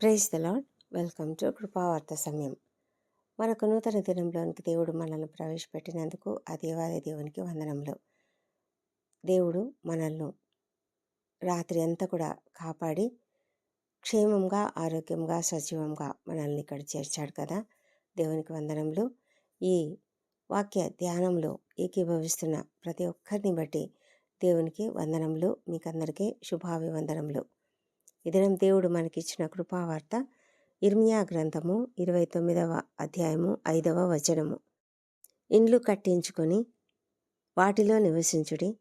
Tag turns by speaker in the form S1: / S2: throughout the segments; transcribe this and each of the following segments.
S1: Praise the lord welcome to కృపావార్త సమయం. మనకు నూతన దినంలోనికి దేవుడు మనల్ని ప్రవేశపెట్టినందుకు ఆ దేవాది దేవునికి వందనములు. దేవుడు మనల్ని రాత్రి అంతా కూడా కాపాడి క్షేమంగా ఆరోగ్యంగా సజీవంగా మనల్ని ఇక్కడ చేర్చాడు కదా. దేవునికి వందనములు. ఈ వాక్య ధ్యానంలో ఏకీభవిస్తున్న ప్రతి ఒక్కరిని బట్టి దేవునికి వందనములు. మీకందరికీ శుభాభివందనములు. ఇదనం దేవుడు మనకిచ్చిన కృపావార్త. ఇర్మియా గ్రంథము ఇరవై తొమ్మిదవ అధ్యాయము ఐదవ వచనము. ఇండ్లు కట్టించుకొని వాటిలో నివసించుడి.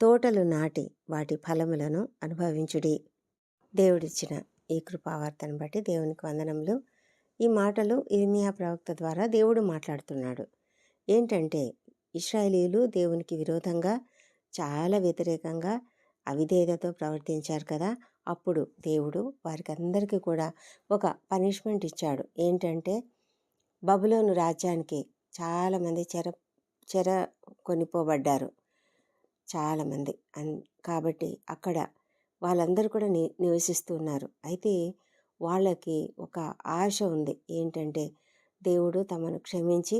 S1: తోటలు నాటి వాటి ఫలములను అనుభవించుడి. దేవుడిచ్చిన ఈ కృపావార్తను బట్టి దేవునికి వందనములు. ఈ మాటలు ఇర్మియా ప్రవక్త ద్వారా దేవుడు మాట్లాడుతున్నాడు. ఏంటంటే ఇస్రాయేలీలు దేవునికి విరోధంగా చాలా వ్యతిరేకంగా అవిధేయతతో ప్రవర్తించారు కదా. అప్పుడు దేవుడు వారికి అందరికీ కూడా ఒక పనిష్మెంట్ ఇచ్చాడు. ఏంటంటే బబులోను రాజ్యానికి చాలామంది చెర చెర కొనిపోబడ్డారు. చాలామంది. అన్ కాబట్టి అక్కడ వాళ్ళందరూ కూడా ని నివసిస్తున్నారు అయితే వాళ్ళకి ఒక ఆశ ఉంది. ఏంటంటే దేవుడు తమను క్షమించి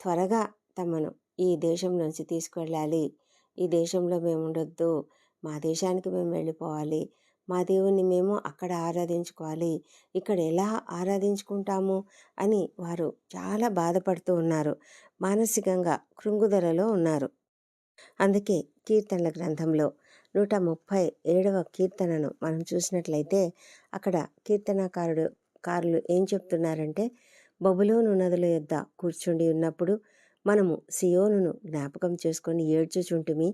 S1: త్వరగా తమను ఈ దేశం నుంచి తీసుకువెళ్ళాలి. ఈ దేశంలో మేము ఉండొద్దు మా దేశానికి మేము వెళ్ళిపోవాలి. మా దేవుణ్ణి మేము అక్కడ ఆరాధించుకోవాలి. ఇక్కడ ఎలా ఆరాధించుకుంటాము? అని వారు చాలా బాధపడుతూ ఉన్నారు. మానసికంగా కృంగుదలలో ఉన్నారు. అందుకే కీర్తనల గ్రంథంలో నూట ముప్పై ఏడవ కీర్తనను మనం చూసినట్లయితే అక్కడ కీర్తనకారుడు కారులు ఏం చెప్తున్నారంటే బబులోను నదుల యొద్ద కూర్చుండి ఉన్నప్పుడు మనము సియోనును జ్ఞాపకం చేసుకొని ఏడ్చుచుంటిమి.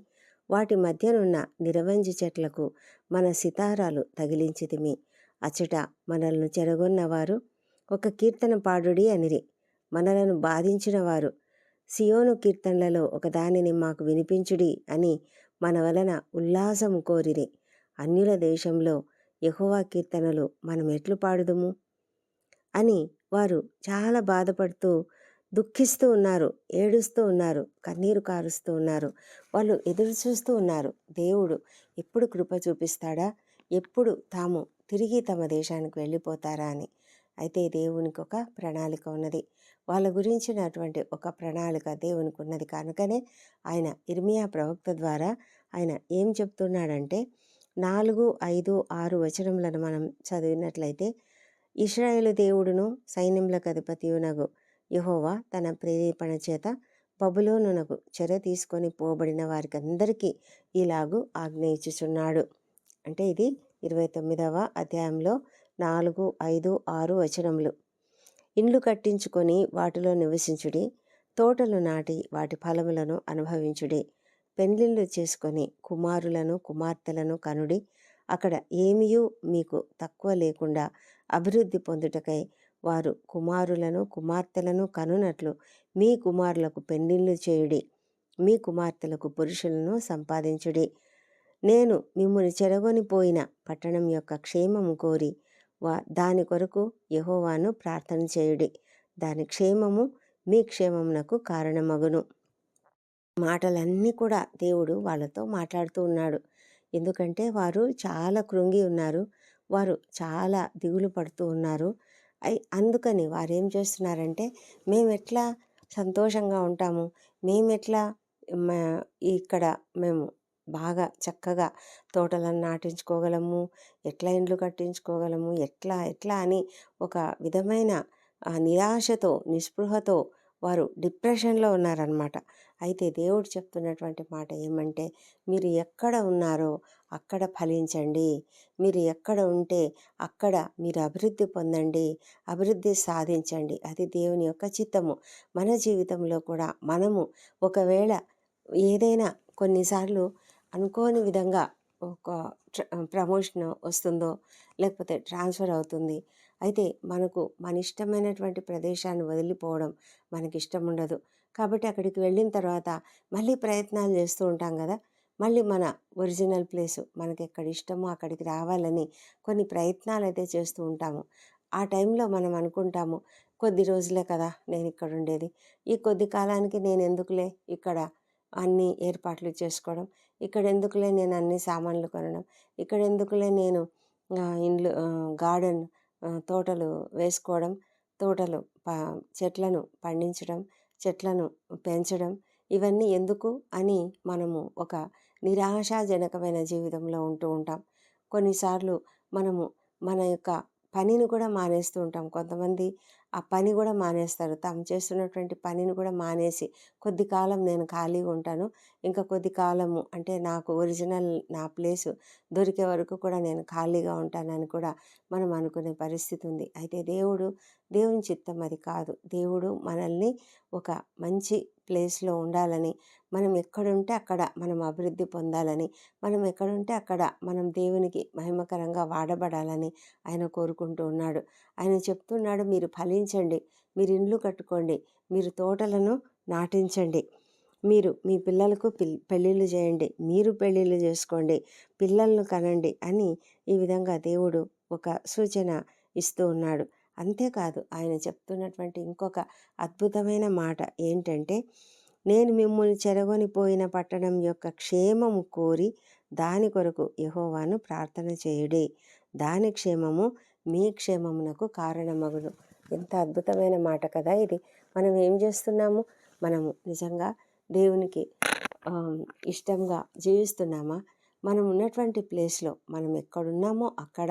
S1: వాటి మధ్యనున్న నిరవంజి చెట్లకు మన సితారాలు తగిలించితిమి. అచ్చట మనల్ని చెరగొన్నవారు ఒక కీర్తన పాడుడి అనిరి. మనలను బాధించినవారు సియోను కీర్తనలలో ఒకదానిని మాకు వినిపించుడి అని మన వలన ఉల్లాసము కోరిరి. అన్యుల దేశంలో యహోవా కీర్తనలు మనం ఎట్లు పాడుదుము? అని వారు చాలా బాధపడుతూ దుఃఖిస్తూ ఉన్నారు ఏడుస్తూ ఉన్నారు కన్నీరు కారుస్తూ ఉన్నారు. వాళ్ళు ఎదురు చూస్తూ ఉన్నారు. దేవుడు ఎప్పుడు కృప చూపిస్తాడా? ఎప్పుడు తాము తిరిగి తమ దేశానికి వెళ్ళిపోతారా అని. అయితే దేవునికి ఒక ప్రణాళిక ఉన్నది. వాళ్ళ గురించినటువంటి ఒక ప్రణాళిక దేవునికి ఉన్నది కనుకనే ఆయన ఇర్మియా ప్రవక్త ద్వారా ఆయన ఏం చెప్తున్నాడంటే నాలుగు ఐదు ఆరు వచనములను మనం చదివినట్లయితే ఇస్రాయేలు దేవుడును సైన్యములకు అధిపతియునగు యహోవా తన ప్రేరేపణ చేత బబులోనునకు చెర తీసుకొని పోబడిన వారికి అందరికీ ఇలాగూ ఆజ్ఞయించుచున్నాడు. అంటే ఇది ఇరవై తొమ్మిదవ అధ్యాయంలో నాలుగు ఐదు ఆరు వచనములు. ఇండ్లు కట్టించుకొని వాటిలో నివసించుడి తోటలు నాటి వాటి ఫలములను అనుభవించుడి పెండ్లిళ్ళు చేసుకొని కుమారులను కుమార్తెలను కనుడి అక్కడ ఏమీయూ మీకు తక్కువ లేకుండా అభివృద్ధి పొందుటకై వారు కుమారులను కుమార్తెలను కనునట్లు మీ కుమారులకు పెండిళ్ళు చేయుడి. మీ కుమార్తెలకు పురుషులను సంపాదించుడి. నేను మిమ్మల్ని చెరగొనిపోయిన పట్టణం యొక్క క్షేమము కోరి వా దాని కొరకు యహోవాను ప్రార్థన చేయుడి. దాని క్షేమము మీ క్షేమమునకు కారణమగును. మాటలన్నీ కూడా దేవుడు వాళ్ళతో మాట్లాడుతూ ఉన్నాడు. ఎందుకంటే వారు చాలా కృంగి ఉన్నారు. వారు చాలా దిగులు పడుతూ ఉన్నారు. అయి అందుకని వారు ఏం చేస్తున్నారంటే మేము ఎట్లా సంతోషంగా ఉంటాము మేము ఎట్లా ఇక్కడ మేము బాగా చక్కగా తోటలను నాటించుకోగలము ఎట్లా ఇండ్లు కట్టించుకోగలము ఎట్లా ఎట్లా అని ఒక విధమైన నిరాశతో నిస్పృహతో వారు డిప్రెషన్లో ఉన్నారనమాట. అయితే దేవుడు చెప్తున్నటువంటి మాట ఏమంటే మీరు ఎక్కడ ఉన్నారో అక్కడ ఫలించండి. మీరు ఎక్కడ ఉంటే అక్కడ మీరు అభివృద్ధి పొందండి. అభివృద్ధి సాధించండి. అది దేవుని యొక్క చిత్తము. మన జీవితంలో కూడా మనము ఒకవేళ ఏదైనా కొన్నిసార్లు అనుకోని విధంగా ఒక ప్రమోషన్ వస్తుందో లేకపోతే ట్రాన్స్ఫర్ అవుతుంది అయితే మనకు మన ఇష్టమైనటువంటి ప్రదేశాన్ని వదిలిపోవడం మనకి ఇష్టం ఉండదు. కాబట్టి అక్కడికి వెళ్ళిన తర్వాత మళ్ళీ ప్రయత్నాలు చేస్తూ ఉంటాం కదా! మళ్ళీ మన ఒరిజినల్ ప్లేసు మనకి ఎక్కడ ఇష్టమో అక్కడికి రావాలని కొన్ని ప్రయత్నాలు అయితే చేస్తూ ఉంటాము. ఆ టైంలో మనం అనుకుంటాము కొద్ది రోజులే కదా నేను ఇక్కడ ఉండేది. ఈ కొద్ది కాలానికి నేను ఎందుకులే ఇక్కడ అన్ని ఏర్పాట్లు చేసుకోవడం? ఇక్కడ ఎందుకులే నేను అన్ని సామాన్లు కొనడం? ఇక్కడ ఎందుకులే నేను ఇండ్లు గార్డెన్ తోటలు వేసుకోవడం తోటలు ప చెట్లను పండించడం చెట్లను పెంచడం ఇవన్నీ ఎందుకు అని మనము ఒక నిరాశాజనకమైన జీవితంలో ఉంటూ ఉంటాం. కొన్నిసార్లు మనము మన యొక్క పనిని కూడా మానేస్తూ ఉంటాం. కొంతమంది ఆ పని కూడా మానేస్తారు. తాము చేస్తున్నటువంటి పనిని కూడా మానేసి కొద్ది కాలం నేను ఖాళీగా ఉంటాను. ఇంకా కొద్ది కాలము అంటే నాకు ఒరిజినల్ నా ప్లేసు దొరికే వరకు కూడా నేను ఖాళీగా ఉంటానని కూడా మనం అనుకునే పరిస్థితి ఉంది. అయితే దేవుడు దేవుని చిత్తం అది కాదు. దేవుడు మనల్ని ఒక మంచి ప్లేస్లో ఉండాలని మనం ఎక్కడుంటే అక్కడ మనం అభివృద్ధి పొందాలని మనం ఎక్కడుంటే అక్కడ మనం దేవునికి మహిమకరంగా వాడబడాలని ఆయన కోరుకుంటూ ఉన్నాడు. ఆయన చెప్తున్నాడు మీరు ఫలించండి మీరు ఇండ్లు కట్టుకోండి మీరు తోటలను నాటించండి మీరు మీ పిల్లలకు పిల్ పెళ్ళిళ్ళు చేయండి మీరు పెళ్ళిళ్ళు చేసుకోండి పిల్లలను కనండి అని ఈ విధంగా దేవుడు ఒక సూచన ఇస్తూ ఉన్నాడు. అంతేకాదు ఆయన చెప్తున్నటువంటి ఇంకొక అద్భుతమైన మాట ఏంటంటే నేను మిమ్మల్ని చెరగొనిపోయిన పట్టణం యొక్క క్షేమము కోరి దాని కొరకు యహోవాను ప్రార్థన చేయుడే. దాని క్షేమము మీ క్షేమమునకు కారణమగును. ఎంత అద్భుతమైన మాట కదా ఇది. మనం ఏం చేస్తున్నాము? మనము నిజంగా దేవునికి ఇష్టంగా జీవిస్తున్నామా? మనం ఉన్నటువంటి ప్లేస్లో మనం ఎక్కడున్నామో అక్కడ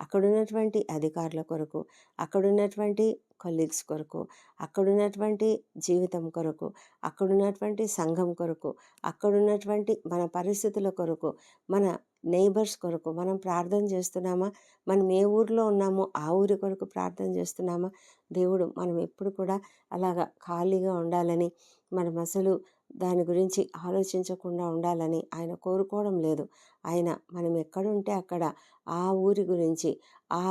S1: అక్కడున్నటువంటి అధికారుల కొరకు అక్కడున్నటువంటి కొలీగ్స్ కొరకు అక్కడున్నటువంటి జీవితం కొరకు అక్కడున్నటువంటి సంఘం కొరకు అక్కడున్నటువంటి మన పరిస్థితుల కొరకు మన నైబర్స్ కొరకు మనం ప్రార్థన చేస్తున్నామా? మనం ఏ ఊరిలో ఉన్నామో ఆ ఊరి కొరకు ప్రార్థన చేస్తున్నామా? దేవుడు మనం ఎప్పుడు కూడా అలాగా ఖాళీగా ఉండాలని మనం అసలు దాని గురించి ఆలోచించకుండా ఉండాలని ఆయన కోరుకోవడం లేదు. ఆయన మనం ఎక్కడుంటే అక్కడ ఆ ఊరి గురించి ఆ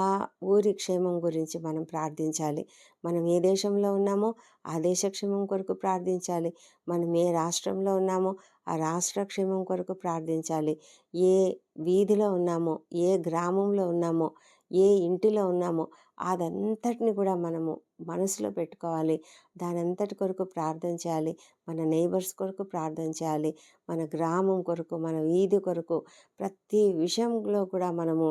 S1: ఊరి క్షేమం గురించి మనం ప్రార్థించాలి. మనం ఏ దేశంలో ఉన్నామో ఆ దేశ క్షేమం కొరకు ప్రార్థించాలి. మనం ఏ రాష్ట్రంలో ఉన్నామో ఆ రాష్ట్ర క్షేమం కొరకు ప్రార్థించాలి. ఏ వీధిలో ఉన్నామో ఏ గ్రామంలో ఉన్నామో ఏ ఇంటిలో ఉన్నామో అదంతటిని కూడా మనము మనసులో పెట్టుకోవాలి. దానంతటి కొరకు ప్రార్థన చేయాలి. మన నైబర్స్ కొరకు ప్రార్థన చేయాలి. మన గ్రామం కొరకు మన వీధి కొరకు ప్రతి విషయంలో కూడా మనము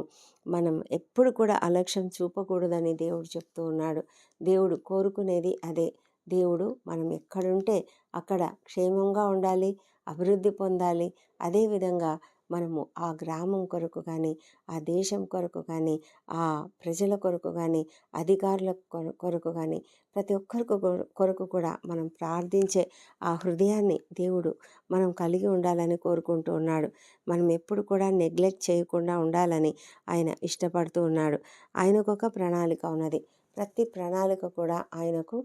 S1: మనం ఎప్పుడు కూడా అలక్ష్యం చూపకూడదని దేవుడు చెప్తూ ఉన్నాడు. దేవుడు కోరుకునేది అదే. దేవుడు మనం ఎక్కడుంటే అక్కడ క్షేమంగా ఉండాలి అభివృద్ధి పొందాలి. అదేవిధంగా మనము ఆ గ్రామం కొరకు కానీ ఆ దేశం కొరకు కానీ ఆ ప్రజల కొరకు కానీ అధికారుల కొరకు కానీ ప్రతి ఒక్కరికి కొరకు కూడా మనం ప్రార్థించే ఆ హృదయాన్ని దేవుడు మనం కలిగి ఉండాలని కోరుకుంటూ ఉన్నాడు. మనం ఎప్పుడు కూడా నెగ్లెక్ట్ చేయకుండా ఉండాలని ఆయన ఇష్టపడుతూ ఉన్నాడు. ఆయనకు ఒక ప్రణాళిక ఉన్నది. ప్రతి ప్రణాళిక కూడా ఆయనకు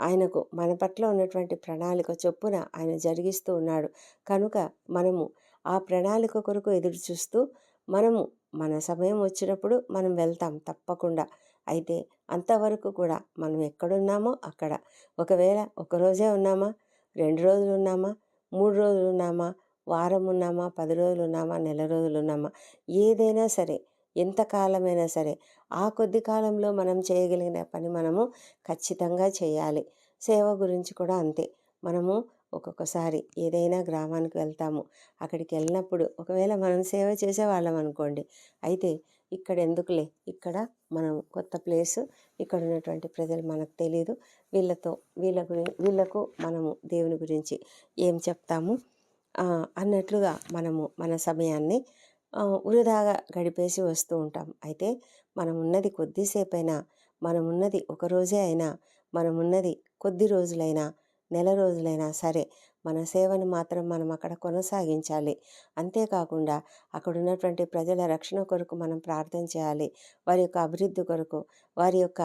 S1: ఆయనకు మన పట్ల ఉన్నటువంటి ప్రణాళిక చొప్పున ఆయన జరిగిస్తూ ఉన్నాడు. కనుక మనము ఆ ప్రణాళిక కొరకు ఎదురు చూస్తూ మనము మన సమయం వచ్చినప్పుడు మనం వెళ్తాం తప్పకుండా. అయితే అంతవరకు కూడా మనం ఎక్కడున్నామో అక్కడ. ఒకవేళ ఒకరోజే ఉన్నామా? రెండు రోజులు ఉన్నామా? మూడు రోజులు ఉన్నామా? వారం ఉన్నామా? పది రోజులు ఉన్నామా? నెల రోజులు ఉన్నామా? ఏదైనా సరే ఎంతకాలమైనా సరే ఆ కొద్ది కాలంలో మనం చేయగలిగిన పని మనము ఖచ్చితంగా చేయాలి. సేవ గురించి కూడా అంతే. మనము ఒక్కొక్కసారి ఏదైనా గ్రామానికి వెళ్తాము. అక్కడికి వెళ్ళినప్పుడు ఒకవేళ మనం సేవ చేసేవాళ్ళం అనుకోండి అయితే ఇక్కడ ఎందుకులే ఇక్కడ మనం కొత్త ప్లేసు ఇక్కడ ఉన్నటువంటి ప్రజలు మనకు తెలియదు వీళ్ళతో వీళ్ళ గురించి వీళ్ళకు మనము దేవుని గురించి ఏం చెప్తాము? అన్నట్లుగా మనము మన సమయాన్ని వృధాగా గడిపేసి వస్తూ ఉంటాం. అయితే మనం ఉన్నది కొద్దిసేపైనా మనం ఉన్నది ఒక రోజే అయినా మనం ఉన్నది కొద్ది రోజులైనా నెల రోజులైనా సరే మన సేవను మాత్రం మనం అక్కడ కొనసాగించాలి. అంతేకాకుండా అక్కడ ఉన్నటువంటి ప్రజల రక్షణ కొరకు మనం ప్రార్థన చేయాలి. వారి యొక్క అభివృద్ధి కొరకు వారి యొక్క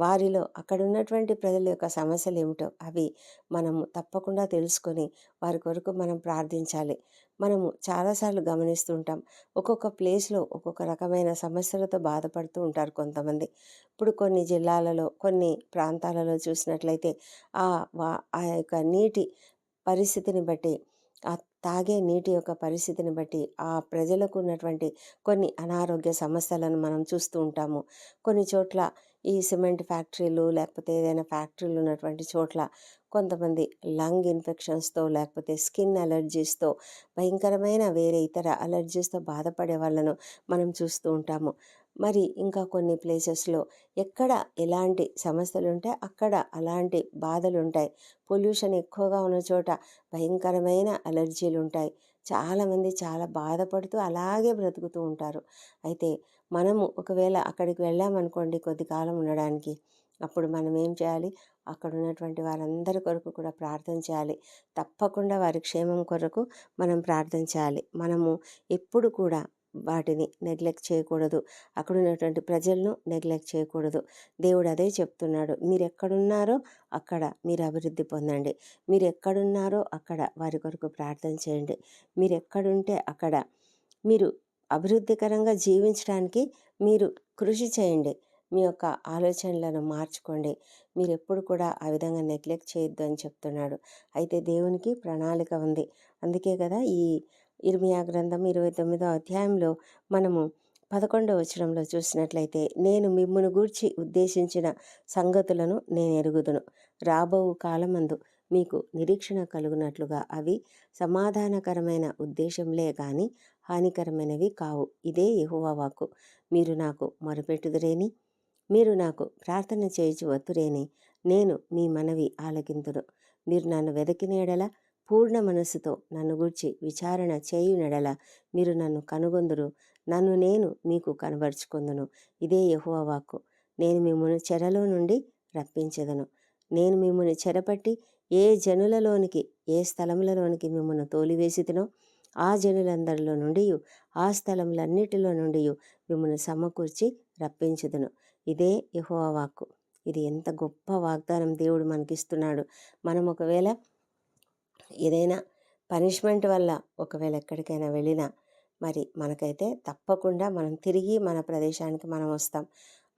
S1: వారిలో అక్కడ ఉన్నటువంటి ప్రజల యొక్క సమస్యలు ఏమిటో అవి మనము తప్పకుండా తెలుసుకొని వారి కొరకు మనం ప్రార్థించాలి. మనము చాలాసార్లు గమనిస్తుంటాం. ఒక్కొక్క ప్లేస్లో ఒక్కొక్క రకమైన సమస్యలతో బాధపడుతూ ఉంటారు కొంతమంది. ఇప్పుడు కొన్ని జిల్లాలలో కొన్ని ప్రాంతాలలో చూసినట్లయితే ఆ వా ఆ యొక్క నీటి పరిస్థితిని బట్టి ఆ తాగే నీటి యొక్క పరిస్థితిని బట్టి ఆ ప్రజలకు ఉన్నటువంటి కొన్ని అనారోగ్య సమస్యలను మనం చూస్తూ ఉంటాము. కొన్ని చోట్ల ఈ సిమెంట్ ఫ్యాక్టరీలు లేకపోతే ఏదైనా ఫ్యాక్టరీలు ఉన్నటువంటి చోట్ల కొంతమంది లంగ్ ఇన్ఫెక్షన్స్తో లేకపోతే స్కిన్ అలర్జీస్తో భయంకరమైన వేరే ఇతర అలర్జీస్తో బాధపడే వాళ్ళను మనం చూస్తూ ఉంటాము. మరి ఇంకా కొన్ని ప్లేసెస్‌లో ఎక్కడ ఎలాంటి సమస్యలుంటే అక్కడ అలాంటి బాధలు ఉంటాయి పొల్యూషన్ ఎక్కువగా ఉన్న చోట భయంకరమైన అలర్జీలుంటాయి. చాలామంది చాలా బాధపడుతూ అలాగే బ్రతుకుతూ ఉంటారు. అయితే మనము ఒకవేళ అక్కడికి వెళ్ళామనుకోండి కొద్ది కాలం ఉండడానికి. అప్పుడు మనం ఏం చేయాలి? అక్కడ ఉన్నటువంటి వారందరి కొరకు కూడా ప్రార్థన చేయాలి. తప్పకుండా వారి క్షేమం కొరకు మనం ప్రార్థన చేయాలి. మనము ఎప్పుడు కూడా వాటిని నెగ్లెక్ట్ చేయకూడదు. అక్కడ ఉన్నటువంటి ప్రజలను నెగ్లెక్ట్ చేయకూడదు. దేవుడు అదే చెప్తున్నాడు. మీరెక్కడున్నారో అక్కడ మీరు అభివృద్ధి పొందండి. మీరు ఎక్కడున్నారో అక్కడ వారి కొరకు ప్రార్థన చేయండి. మీరెక్కడుంటే అక్కడ మీరు అభివృద్ధికరంగా జీవించడానికి మీరు కృషి చేయండి. మీ యొక్క ఆలోచనలను మార్చుకోండి. మీరెప్పుడు కూడా ఆ విధంగా నెగ్లెక్ట్ చేయొద్దు అని చెప్తున్నాడు. అయితే దేవునికి ప్రణాళిక ఉంది. అందుకే కదా ఈ ఇర్మియా గ్రంథం ఇరవై తొమ్మిదో అధ్యాయంలో మనము పదకొండవ వచనంలో చూసినట్లయితే నేను మిమ్మును గూర్చి ఉద్దేశించిన సంగతులను నేను ఎరుగుదును. రాబోవు కాలమందు మీకు నిరీక్షణ కలుగునట్లుగా అవి సమాధానకరమైన ఉద్దేశంలే కానీ హానికరమైనవి కావు. ఇదే యెహోవా మీరు నాకు మొరపెట్టుదురేని? మీరు నాకు ప్రార్థన చేయుచు వత్తురేని? నేను మీ మనవి ఆలకింతును. మీరు నన్ను వెదకినేడలా పూర్ణ మనస్సుతో నన్ను గూర్చి విచారణ చేయునెడల మీరు నన్ను కనుగొందురు. నన్ను నేను మీకు కనబరుచుకుందును. ఇదే యహువ వాక్కు. నేను మిమ్మల్ని చెరలో నుండి రప్పించదను. నేను మిమ్మల్ని చెరపట్టి ఏ జనులలోనికి ఏ స్థలములలోనికి మిమ్మల్ని తోలివేసితినో ఆ జనులందరిలో నుండి ఆ స్థలములన్నిటిలో నుండి మిమ్మల్ని సమకూర్చి రప్పించుదును. ఇదే యెహోవా వాక్కు. ఇది ఎంత గొప్ప వాగ్దానం దేవుడు మనకిస్తున్నాడు. మనం ఒకవేళ ఏదైనా పనిష్మెంట్ వల్ల ఒకవేళ ఎక్కడికైనా వెళ్ళినా మరి మనకైతే తప్పకుండా మనం తిరిగి మన ప్రదేశానికి మనం వస్తాం.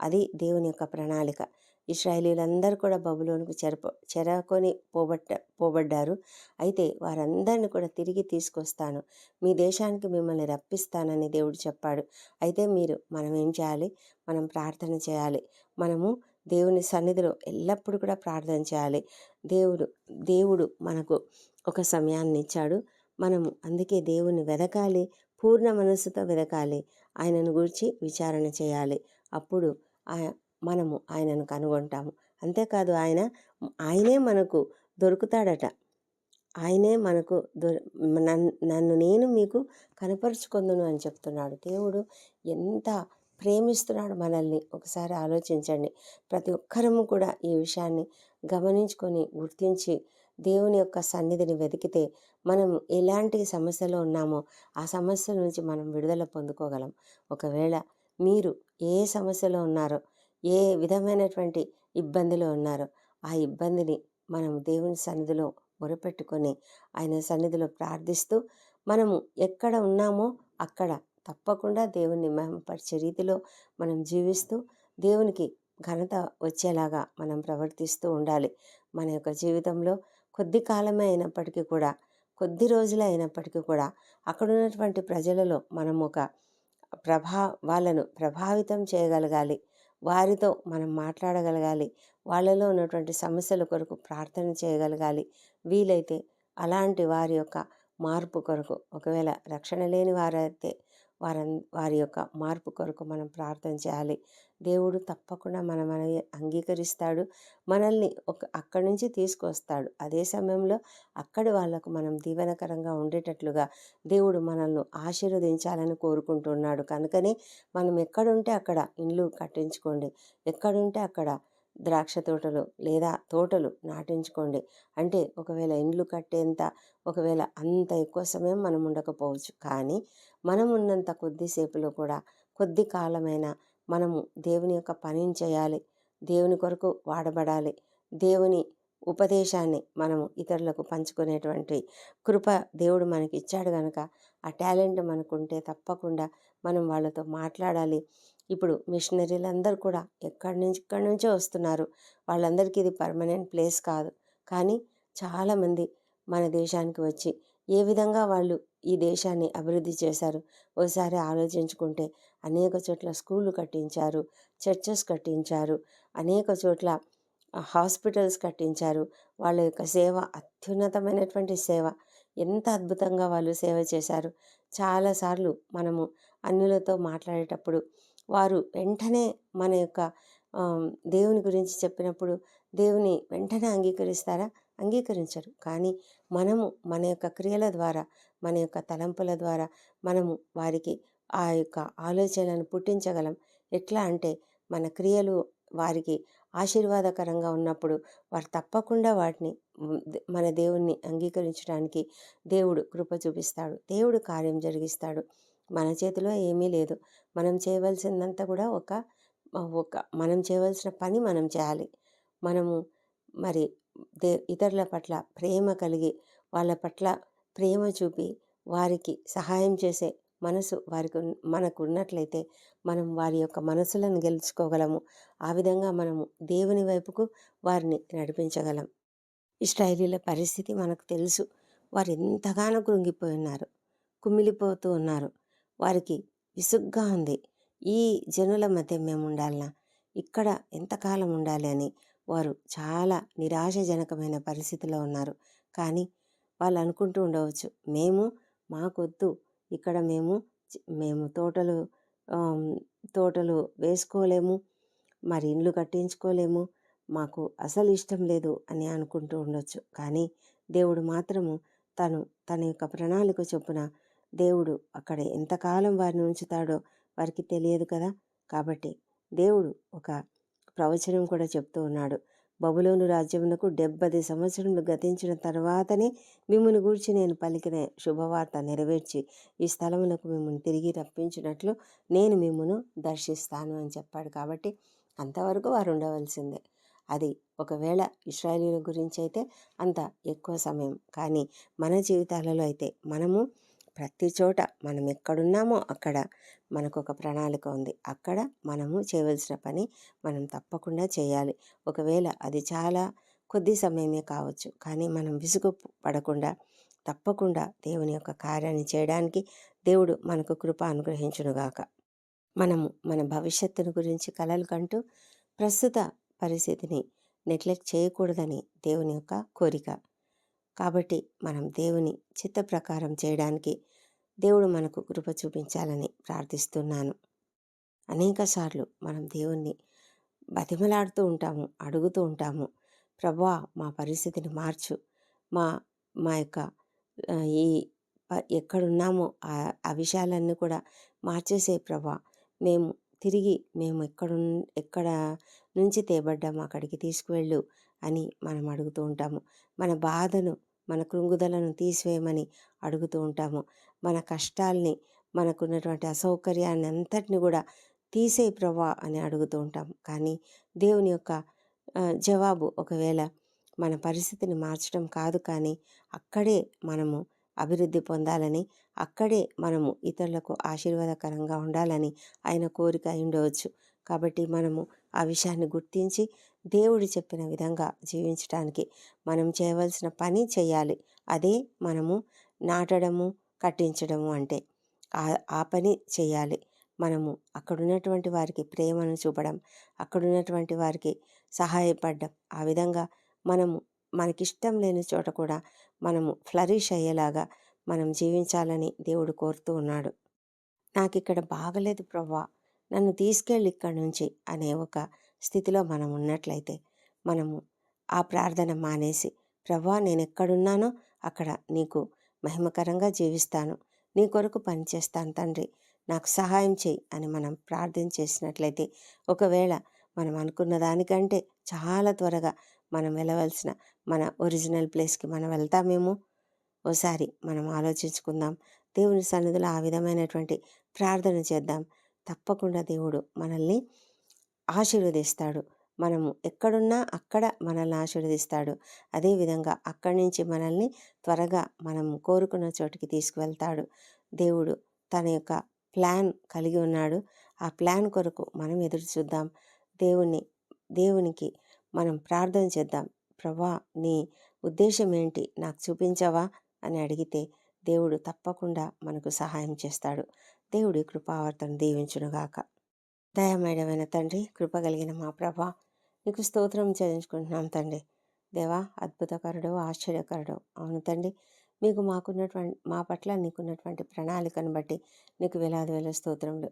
S1: అది దేవుని యొక్క ప్రణాళిక. ఇస్రాయేలీలందరూ కూడా బబులోనికి చెరప చెరకొని పోబట్ట పోబడ్డారు. అయితే వారందరిని కూడా తిరిగి తీసుకొస్తాను. మీ దేశానికి మిమ్మల్ని రప్పిస్తానని దేవుడు చెప్పాడు. అయితే మీరు మనం ఏం చేయాలి? మనం ప్రార్థన చేయాలి. మనము దేవుని సన్నిధిలో ఎల్లప్పుడూ కూడా ప్రార్థన చేయాలి. దేవుడు దేవుడు మనకు ఒక సమయాన్ని ఇచ్చాడు. మనము అందుకే దేవుని వెదకాలి పూర్ణ మనస్సుతో వెదకాలి. ఆయనను గురించి విచారణ చేయాలి. అప్పుడు మనము ఆయనను కనుగొంటాము. అంతేకాదు ఆయన ఆయనే మనకు దొరుకుతాడట. ఆయనే మనకు దొరి నన్ను నేను మీకు కనపరుచుకుందును అని చెప్తున్నాడు. దేవుడు ఎంత ప్రేమిస్తున్నాడు మనల్ని. ఒకసారి ఆలోచించండి. ప్రతి ఒక్కరము కూడా ఈ విషయాన్ని గమనించుకొని గుర్తించి దేవుని యొక్క సన్నిధిని వెతికితే మనం ఎలాంటి సమస్యలో ఉన్నామో ఆ సమస్య నుంచి మనం విడుదల పొందుకోగలం. ఒకవేళ మీరు ఏ సమస్యలో ఉన్నారో ఏ విధమైనటువంటి ఇబ్బందిలో ఉన్నారో ఆ ఇబ్బందిని మనం దేవుని సన్నిధిలో మొరపెట్టుకొని ఆయన సన్నిధిలో ప్రార్థిస్తూ మనము ఎక్కడ ఉన్నామో అక్కడ తప్పకుండా దేవుణ్ణి మహిమపరిచే రీతిలో మనం జీవిస్తూ దేవునికి ఘనత వచ్చేలాగా మనం ప్రవర్తిస్తూ ఉండాలి. మన యొక్క జీవితంలో కొద్ది కాలమే అయినప్పటికీ కూడా కొద్ది రోజులే అయినప్పటికీ కూడా అక్కడ ఉన్నటువంటి ప్రజలలో మనం ఒక ప్రభా వాళ్ళను ప్రభావితం చేయగలగాలి. వారితో మనం మాట్లాడగలగాలి. వాళ్ళలో ఉన్నటువంటి సమస్యల కొరకు ప్రార్థన చేయగలగాలి. వీలైతే అలాంటి వారి యొక్క మార్పు కొరకు ఒకవేళ రక్షణ లేని వారైతే వారం వారి యొక్క మార్పు కొరకు మనం ప్రార్థన చేయాలి. దేవుడు తప్పకుండా మన మనవి అంగీకరిస్తాడు. మనల్ని ఒక అక్కడి నుంచి తీసుకొస్తాడు. అదే సమయంలో అక్కడి వాళ్ళకు మనం దీవెనకరంగా ఉండేటట్లుగా దేవుడు మనల్ని ఆశీర్వదించాలని కోరుకుంటున్నాడు. కనుకనే మనం ఎక్కడుంటే అక్కడ ఇండ్లు కట్టించుకోండి. ఎక్కడుంటే అక్కడ ద్రాక్ష తోటలు లేదా తోటలు నాటించుకోండి. అంటే ఒకవేళ ఇండ్లు కట్టేంత ఒకవేళ అంత ఎక్కువ సమయం మనం ఉండకపోవచ్చు. కానీ మనం ఉన్నంత కొద్దిసేపులో కూడా కొద్ది కాలమైనా మనము దేవుని యొక్క పనిని చేయాలి. దేవుని కొరకు వాడబడాలి. దేవుని ఉపదేశాన్ని మనము ఇతరులకు పంచుకునేటువంటి కృప దేవుడు మనకి ఇచ్చాడు కనుక ఆ టాలెంట్ మనకుంటే తప్పకుండా మనం వాళ్ళతో మాట్లాడాలి. ఇప్పుడు మిషనరీలు అందరూ కూడా ఎక్కడి నుంచి ఇక్కడి నుంచో వస్తున్నారు. వాళ్ళందరికీ ఇది పర్మనెంట్ ప్లేస్ కాదు. కానీ చాలామంది మన దేశానికి వచ్చి ఏ విధంగా వాళ్ళు ఈ దేశాన్ని అభివృద్ధి చేశారు ఒకసారి ఆలోచించుకుంటే అనేక చోట్ల స్కూళ్ళు కట్టించారు చర్చెస్ కట్టించారు అనేక చోట్ల హాస్పిటల్స్ కట్టించారు. వాళ్ళ యొక్క సేవ అత్యున్నతమైనటువంటి సేవ. ఎంత అద్భుతంగా వాళ్ళు సేవ చేశారు. చాలాసార్లు మనము అన్యులతో మాట్లాడేటప్పుడు వారు వెంటనే మన యొక్క దేవుని గురించి చెప్పినప్పుడు దేవుని వెంటనే అంగీకరిస్తారా? అంగీకరించరు. కానీ మనము మన యొక్క క్రియల ద్వారా మన యొక్క తలంపుల ద్వారా మనము వారికి ఆ యొక్క ఆలోచనలను పుట్టించగలం. ఎట్లా అంటే మన క్రియలు వారికి ఆశీర్వాదకరంగా ఉన్నప్పుడు వారు తప్పకుండా వాటిని మన దేవుణ్ణి అంగీకరించడానికి దేవుడు కృప చూపిస్తాడు. దేవుడు కార్యం జరిగిస్తాడు. మన చేతిలో ఏమీ లేదు. మనం చేయవలసిందంతా కూడా ఒక ఒక మనం చేయవలసిన పని మనం చేయాలి. మనము మరి దే ఇతరుల పట్ల ప్రేమ కలిగి వాళ్ళ పట్ల ప్రేమ చూపి వారికి సహాయం చేసే మనసు వారికి మనకు ఉన్నట్లయితే మనం వారి యొక్క మనసులను గెలుచుకోగలము. ఆ విధంగా మనము దేవుని వైపుకు వారిని నడిపించగలం. ఇస్రాయేలీల పరిస్థితి మనకు తెలుసు. వారు ఎంతగానో కృంగిపోయి ఉన్నారు. కుమిలిపోతూ ఉన్నారు. వారికి విసుగ్గా ఉంది. ఈ జనుల మధ్య మేము ఉండాలనా ఇక్కడ ఎంతకాలం ఉండాలి అని వారు చాలా నిరాశజనకమైన పరిస్థితిలో ఉన్నారు. కానీ వాళ్ళు అనుకుంటూ ఉండవచ్చు మేము మాకొద్దు. ఇక్కడ మేము మేము తోటలు తోటలు వేసుకోలేము మరి ఇండ్లు కట్టించుకోలేము మాకు అసలు ఇష్టం లేదు అని అనుకుంటూ ఉండొచ్చు. కానీ దేవుడు మాత్రము తను తన యొక్క ప్రణాళిక చొప్పున దేవుడు అక్కడ ఎంతకాలం వారిని ఉంచుతాడో వారికి తెలియదు కదా! కాబట్టి దేవుడు ఒక ప్రవచనం కూడా చెప్తూ ఉన్నాడు. బబులోను రాజ్యమునకు డెబ్బది సంవత్సరములు గతించిన తర్వాతనే మిమ్మల్ని గూర్చి నేను పలికిన శుభవార్త నెరవేర్చి ఈ స్థలమునకు మిమ్మల్ని తిరిగి రప్పించినట్లు నేను మిమ్మను దర్శిస్తాను అని చెప్పాడు. కాబట్టి అంతవరకు వారు ఉండవలసిందే. అది ఒకవేళ ఇస్రాయలీల గురించి అయితే అంత ఎక్కువ సమయం. కానీ మన జీవితాలలో అయితే మనము ప్రతి చోట మనం ఎక్కడున్నామో అక్కడ మనకు ఒక ప్రణాళిక ఉంది. అక్కడ మనము చేయవలసిన పని మనం తప్పకుండా చేయాలి. ఒకవేళ అది చాలా కొద్ది సమయమే కావచ్చు. కానీ మనం విసుగు పడకుండా తప్పకుండా దేవుని యొక్క కార్యాన్ని చేయడానికి దేవుడు మనకు కృప అనుగ్రహించునుగాక. మనము మన భవిష్యత్తును గురించి కలలు కంటూ ప్రస్తుత పరిస్థితిని నెగ్లెక్ట్ చేయకూడదని దేవుని యొక్క కోరిక. కాబట్టి మనం దేవుని చిత్త ప్రకారం చేయడానికి దేవుడు మనకు కృప చూపించాలని ప్రార్థిస్తున్నాను. అనేకసార్లు మనం దేవుణ్ణి బతిమలాడుతూ ఉంటాము అడుగుతూ ఉంటాము ప్రభా మా పరిస్థితిని మార్చు. మా మా యొక్క ఈ ఎక్కడున్నామో ఆ ఆ విషయాలన్నీ కూడా మార్చేసే ప్రభా. మేము తిరిగి మేము ఎక్కడ ఎక్కడ నుంచి తేబడ్డాము అక్కడికి తీసుకువెళ్ళు. అని మనం అడుగుతూ ఉంటాము. మన బాధను మన కృంగుదలను తీసివేయమని అడుగుతూ ఉంటాము. మన కష్టాల్ని మనకున్నటువంటి అసౌకర్యాన్ని అంతటిని కూడా తీసే ప్రభా అని అడుగుతూ ఉంటాం. కానీ దేవుని యొక్క జవాబు ఒకవేళ మన పరిస్థితిని మార్చడం కాదు కానీ అక్కడే మనము అభివృద్ధి పొందాలని అక్కడే మనము ఇతరులకు ఆశీర్వాదకరంగా ఉండాలని ఆయన కోరిక అయి ఉండవచ్చు. కాబట్టి మనము ఆ విషయాన్ని గుర్తించి దేవుడు చెప్పిన విధంగా జీవించడానికి మనం చేయవలసిన పని చేయాలి. అదే మనము నాటడము కట్టించడము అంటే ఆ ఆ పని చేయాలి. మనము అక్కడున్నటువంటి వారికి ప్రేమను చూపడం అక్కడున్నటువంటి వారికి సహాయపడడం ఆ విధంగా మనము మనకిష్టం లేని చోట కూడా మనము ఫ్లరిష్ అయ్యేలాగా మనం జీవించాలని దేవుడు కోరుతూ ఉన్నాడు. నాకు ఇక్కడ బాగలేదు ప్రభా నన్ను తీసుకెళ్ళి ఇక్కడి నుంచి అనే ఒక స్థితిలో మనం ఉన్నట్లయితే మనము ఆ ప్రార్థన మానేసి ప్రభా నేను ఎక్కడున్నానో అక్కడ నీకు మహిమకరంగా జీవిస్తాను. నీ కొరకు పనిచేస్తాను తండ్రి. నాకు సహాయం చేయి అని మనం ప్రార్థన చేసినట్లయితే ఒకవేళ మనం అనుకున్న దానికంటే చాలా త్వరగా మనం వెళ్ళవలసిన మన ఒరిజినల్ ప్లేస్కి మనం వెళ్తామేమో? ఓసారి మనం ఆలోచించుకుందాం. దేవుని సన్నిధిలో ఆ విధమైనటువంటి ప్రార్థన చేద్దాం. తప్పకుండా దేవుడు మనల్ని ఆశీర్వదిస్తాడు. మనము ఎక్కడున్నా అక్కడ మనల్ని ఆశీర్వదిస్తాడు. అదేవిధంగా అక్కడి నుంచి మనల్ని త్వరగా మనం కోరుకున్న చోటికి తీసుకువెళ్తాడు. దేవుడు తన యొక్క ప్లాన్ కలిగి ఉన్నాడు. ఆ ప్లాన్ కొరకు మనం ఎదురు చూద్దాం. దేవుని దేవునికి మనం ప్రార్థన చేద్దాం. ప్రభా నీ ఉద్దేశం ఏంటి? నాకు చూపించవా? అని అడిగితే దేవుడు తప్పకుండా మనకు సహాయం చేస్తాడు. దేవుడి కృపావర్తను దీవించునుగాక. దయమైన తండ్రి కృప కలిగిన మా ప్రభా నీకు స్తోత్రం చెల్లించుకుంటున్నాం తండ్రి. దేవా అద్భుతకరుడు ఆశ్చర్యకరుడు అవును తండ్రి. మీకు మాకున్నటువంటి మా పట్ల నీకున్నటువంటి ప్రణాళికను బట్టి నీకు వేలాది వేల స్తోత్రములు.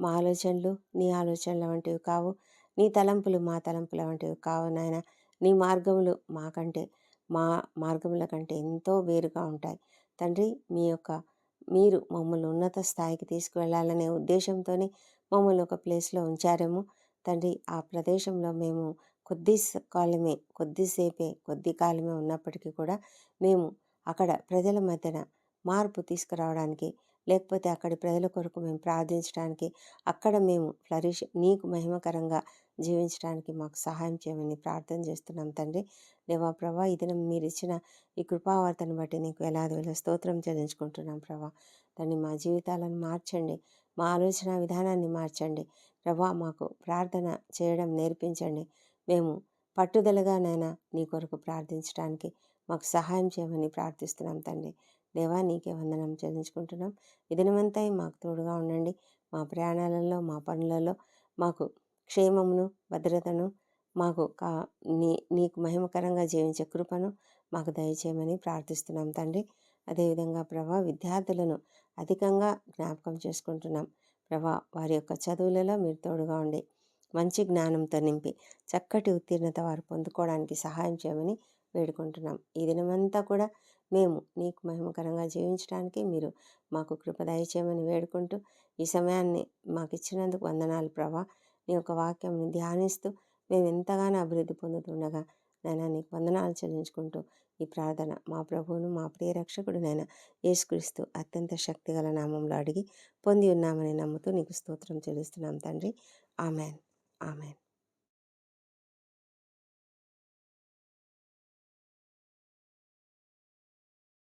S1: మా ఆలోచనలు నీ ఆలోచనల వంటివి కావు. నీ తలంపులు మా తలంపుల వంటివి కావు నాయన. నీ మార్గములు మాకంటే మా మార్గముల కంటే ఎంతో వేరుగా ఉంటాయి. తండ్రి మీ యొక్క మీరు మమ్మల్ని ఉన్నత స్థాయికి తీసుకువెళ్ళాలనే ఉద్దేశంతోనే మమ్మల్ని ఒక ప్లేస్లో ఉంచారేమో. తండ్రి ఆ ప్రదేశంలో మేము కొద్ది కాలమే కొద్దిసేపే కొద్ది కాలమే ఉన్నప్పటికీ కూడా మేము అక్కడ ప్రజల మధ్యన మార్పు తీసుకురావడానికి లేకపోతే అక్కడి ప్రజల కొరకు మేము ప్రార్థించడానికి అక్కడ మేము ఫ్లరిష్ నీకు మహిమకరంగా జీవించడానికి మాకు సహాయం చేయమని ప్రార్థన చేస్తున్నాం తండ్రి. దేవా ప్రభా ఇది మీరు ఇచ్చిన ఈ కృపావార్తను బట్టి నీకు ఎలాది వేల స్తోత్రం చెల్లించుకుంటున్నాం ప్రభా. దాన్ని మా జీవితాలను మార్చండి మా ఆలోచన విధానాన్ని మార్చండి. ప్రభా మాకు ప్రార్థన చేయడం నేర్పించండి. మేము పట్టుదలగానైనా నీ కొరకు ప్రార్థించడానికి మాకు సహాయం చేయమని ప్రార్థిస్తున్నాం తండ్రి. దేవా నీకే వందనం చెల్లించుకుంటున్నాం. ఈ దినమంతా మాకు తోడుగా ఉండండి. మా ప్రయాణాలలో మా పనులలో మాకు క్షేమమును భద్రతను మాకు కా నీ నీకు మహిమకరంగా జీవించే కృపను మాకు దయచేయమని ప్రార్థిస్తున్నాం తండ్రి. అదేవిధంగా ప్రభా విద్యార్థులను అధికంగా జ్ఞాపకం చేసుకుంటున్నాం. ప్రభా వారి యొక్క చదువులలో మీరు తోడుగా ఉండి మంచి జ్ఞానంతో నింపి చక్కటి ఉత్తీర్ణత వారు పొందుకోవడానికి సహాయం చేయమని వేడుకుంటున్నాం. ఈ దినమంతా కూడా మేము నీకు మహిమకరంగా జీవించడానికి మీరు మాకు కృప దయచేయమని వేడుకుంటూ ఈ సమయాన్ని మాకు ఇచ్చినందుకు వందనాలు ప్రభా. నీ యొక్క వాక్యంని ధ్యానిస్తూ మేము ఎంతగానో అభివృద్ధి పొందుతుండగా నైనా నీకు వందనాలు చెల్లించుకుంటూ ఈ ప్రార్థన మా ప్రభువును మా ప్రియ రక్షకుడు నైనా యేసుక్రీస్తు అత్యంత శక్తిగల నామంలో అడిగి పొంది ఉన్నామని నమ్ముతూ నీకు స్తోత్రం చెల్లిస్తున్నాం తండ్రి. ఆమెన్. ఆమెన్.